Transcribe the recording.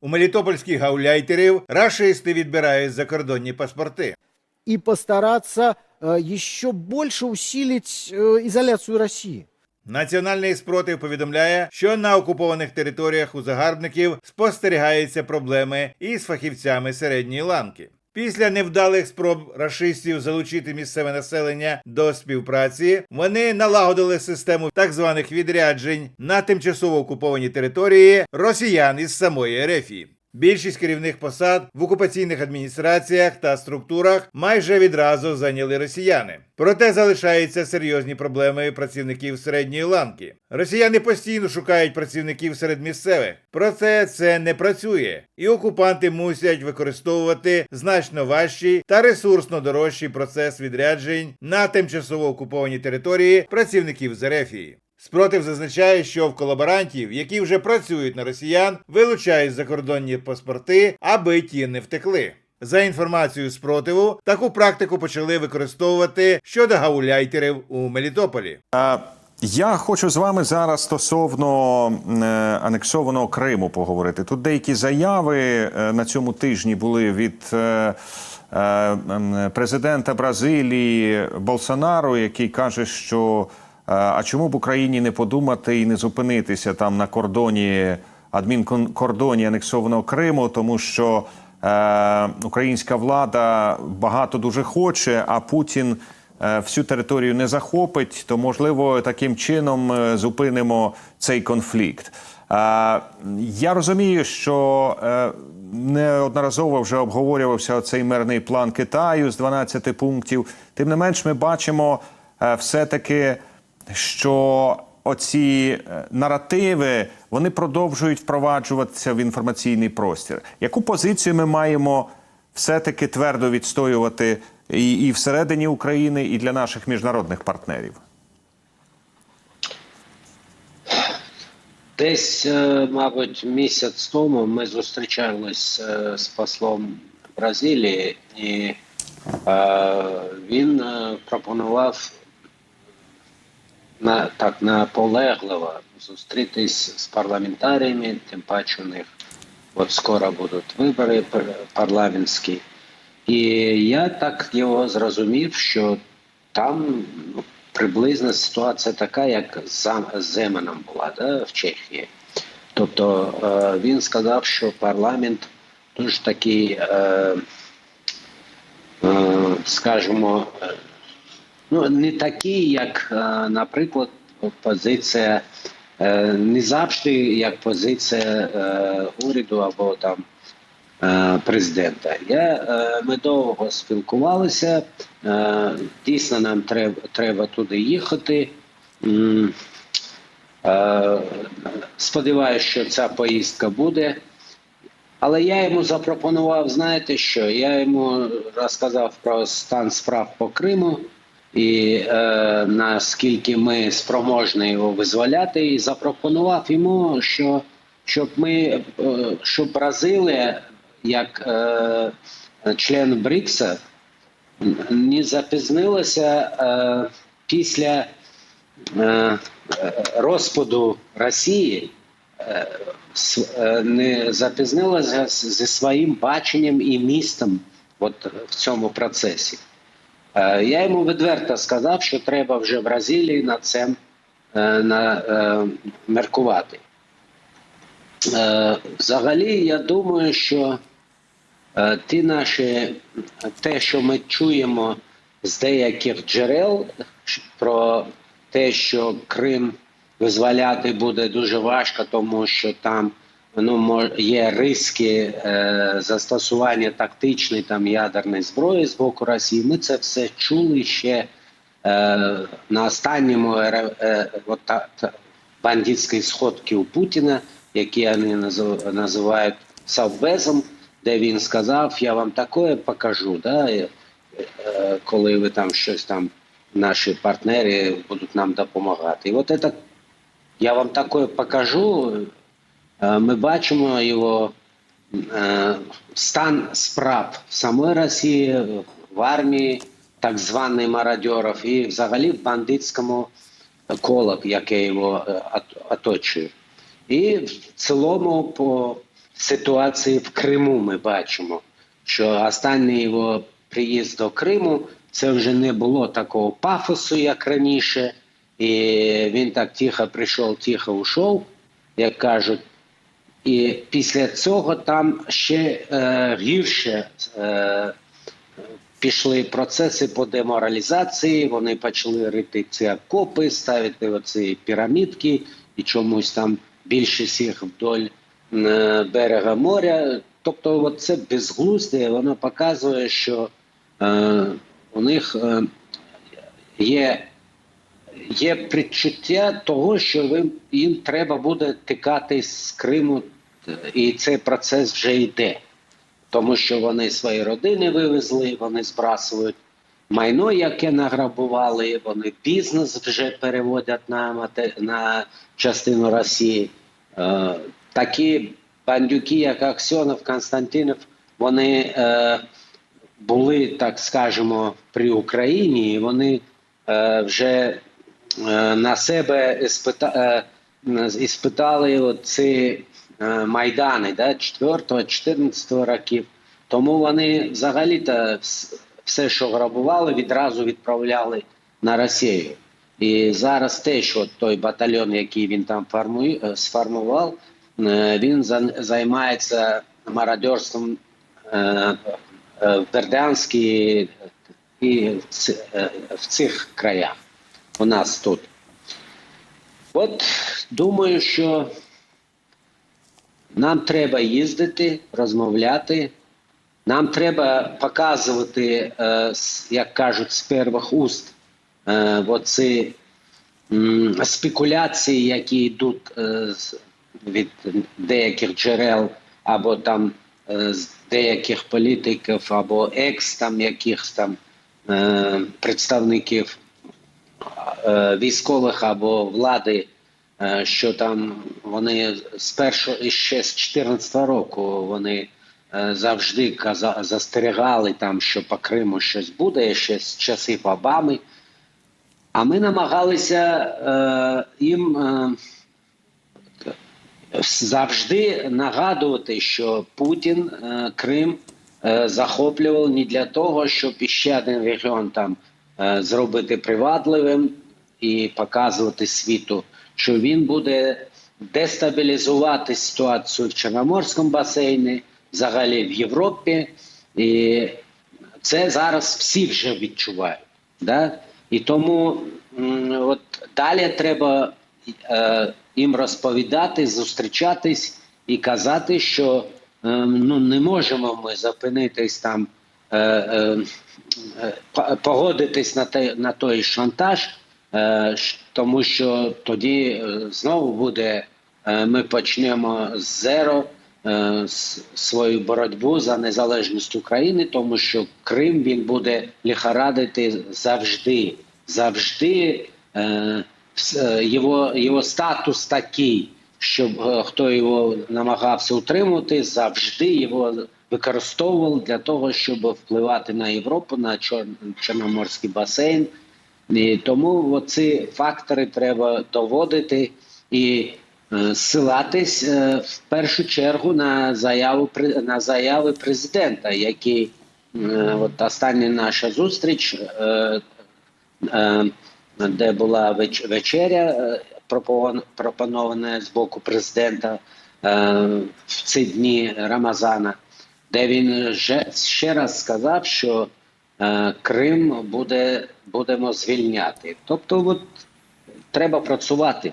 У мелітопольських гауляйтерів рашисти відбирають закордонні паспорти. І постараться э, більше больше усилить Росії. изоляцию России. Національний спротив повідомляє, що на окупованих територіях у загарбників спостерігаються проблеми із фахівцями середньої ланки. Після невдалих спроб рашистів залучити місцеве населення до співпраці, вони налагодили систему так званих відряджень на тимчасово окуповані території росіян із самої Ерефії. Більшість керівних посад в окупаційних адміністраціях та структурах майже відразу зайняли росіяни. Проте залишаються серйозні проблеми працівників середньої ланки. Росіяни постійно шукають працівників серед місцевих. Проте це не працює, і окупанти мусять використовувати значно важчий та ресурсно дорожчий процес відряджень на тимчасово окуповані території працівників з Ерефії. Спротив зазначає, що в колаборантів, які вже працюють на росіян, вилучають закордонні паспорти, аби ті не втекли. За інформацією спротиву, таку практику почали використовувати щодо гауляйтерів у Мелітополі. Е, Я хочу з вами зараз стосовно е, анексованого Криму поговорити. Тут деякі заяви е, на цьому тижні були від е, е, президента Бразилії Болсонару, який каже, що а чому б Україні не подумати і не зупинитися там на кордоні адмінкордоні анексованого Криму, тому що е, українська влада багато дуже хоче, а Путін е, всю територію не захопить, то можливо таким чином е, зупинимо цей конфлікт. Е, Я розумію, що е, неодноразово вже обговорювався цей мирний план Китаю з 12 пунктів. Тим не менш, ми бачимо е, все-таки, що оці е, наративи вони продовжують впроваджуватися в інформаційний простір. Яку позицію ми маємо все-таки твердо відстоювати і, і всередині України, і для наших міжнародних партнерів? Десь, е, мабуть, місяць тому ми зустрічались е, з послом Бразилії, і він пропонував на так наполегливо зустрітись з парламентаріями, тим паче у них от скоро будуть вибори пар- парламентські. І я так його зрозумів, що там ну, приблизно ситуація така, як з Зам- з Земаном була да, в Чехії. Тобто е, він сказав, що парламент дуже такий, е, е, скажімо, ну, не такий, як, е, наприклад, позиція, е, не завжди як позиція е, уряду або там президента. Я, ми довго спілкувалися. Дійсно, нам треба, треба туди їхати. Сподіваюся, що ця поїздка буде. Але я йому запропонував, знаєте що? Я йому розказав про стан справ по Криму і е, наскільки ми спроможні його визволяти, і запропонував йому, що щоб ми е, щоб Бразилія, як е, член БРІКСа, не запізнилася е, після е, розпаду Росії е, е, не запізнилася зі своїм баченням і містом от в цьому процесі. Е, Я йому відверто сказав, що треба вже Бразилії над цим е, на, е, меркувати. Взагалі, я думаю, що ті наші, те, що ми чуємо з деяких джерел про те, що Крим визволяти буде дуже важко, тому що там ну, є риски е, застосування тактичної там ядерної зброї з боку Росії. Ми це все чули ще е, на останньому е, е, от та, та, бандитській сходці у Путіна, які вони називають Совбезом, де він сказав: Я вам таке покажу, да, е, е, коли ви там щось там, наші партнери будуть нам допомагати. І от це я вам таке покажу. Е, Ми бачимо його е, стан справ в самої Росії, в армії так званих мародерів і взагалі в бандитському коло, яке його е, оточує. І в цілому по ситуації в Криму ми бачимо, що останній його приїзд до Криму це вже не було такого пафосу, як раніше, і він так тихо прийшов, тихо ушов, як кажуть. І після цього там ще е, гірше е, пішли процеси по деморалізації. Вони почали рити ці окопи, ставити оці пірамідки і чомусь там більшість їх вдоль е, берега моря. Тобто, це безглуздя, воно показує, що е, у них е, є є предчуття того, що їм, треба буде тікати з Криму, і цей процес вже йде. Тому що вони свої родини вивезли, вони збрасують майно, яке награбували, вони бізнес вже переводять на, на частину Росії. Е, такі бандюки, як Аксьонов, Константинов, вони е, були, так скажемо, при Україні, і вони е, вже на себе іспита, е, іспитали ці е, майдани да, 4-14 років. Тому вони взагалі-то все, що грабували, відразу відправляли на Росію. І зараз те, що той батальйон, який він там е, сформував, е, він займається мародерством е, е, в Бердянській і е, в цих краях у нас тут. От думаю, що нам треба їздити, розмовляти. Нам треба показувати, е, як кажуть, з перших уст е, оці спекуляції, які йдуть е, від деяких джерел, або там з деяких політиків, або екс там якихось там представників військових або влади, е, що там вони з першого ще з 14 року вони е, завжди застерігали там, що по Криму щось буде ще з часів Обами. А ми намагалися е, їм е, завжди нагадувати, що Путін е, Крим е, захоплював не для того, щоб іще один регіон там е, зробити привабливим і показувати світу, що він буде дестабілізувати ситуацію в Чорноморському басейні, взагалі в Європі. І це зараз всі вже відчувають. Да? І тому от далі треба е, їм розповідати, зустрічатись і казати, що е, ну, не можемо ми зупинитись там, е, е, е, погодитись на, те, на той шантаж, е, тому що тоді е, знову буде, е, ми почнемо з зеро е, свою боротьбу за незалежність України, тому що Крим він буде лихорадити завжди. Завжди е, е, його, його статус такий, щоб е, хто його намагався утримувати, завжди його використовував для того, щоб впливати на Європу, на Чор... Чорноморський басейн. І тому ці фактори треба доводити і е, ссилатись е, в першу чергу на заяву на заяви президента, які е, от остання наша зустріч, де була веч- вечеря е, пропон- пропонована з боку президента е, в ці дні Рамазана, де він ще раз сказав, що е, Крим буде будемо звільняти. Тобто, от треба працювати.